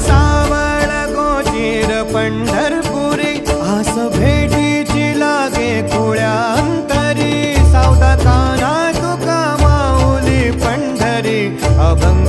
सावळ गोचीर पंढरपुरी. आस भेटीची लागे कुळ्यांतरी सावधा काना तुका माऊली पंढरी. अभंग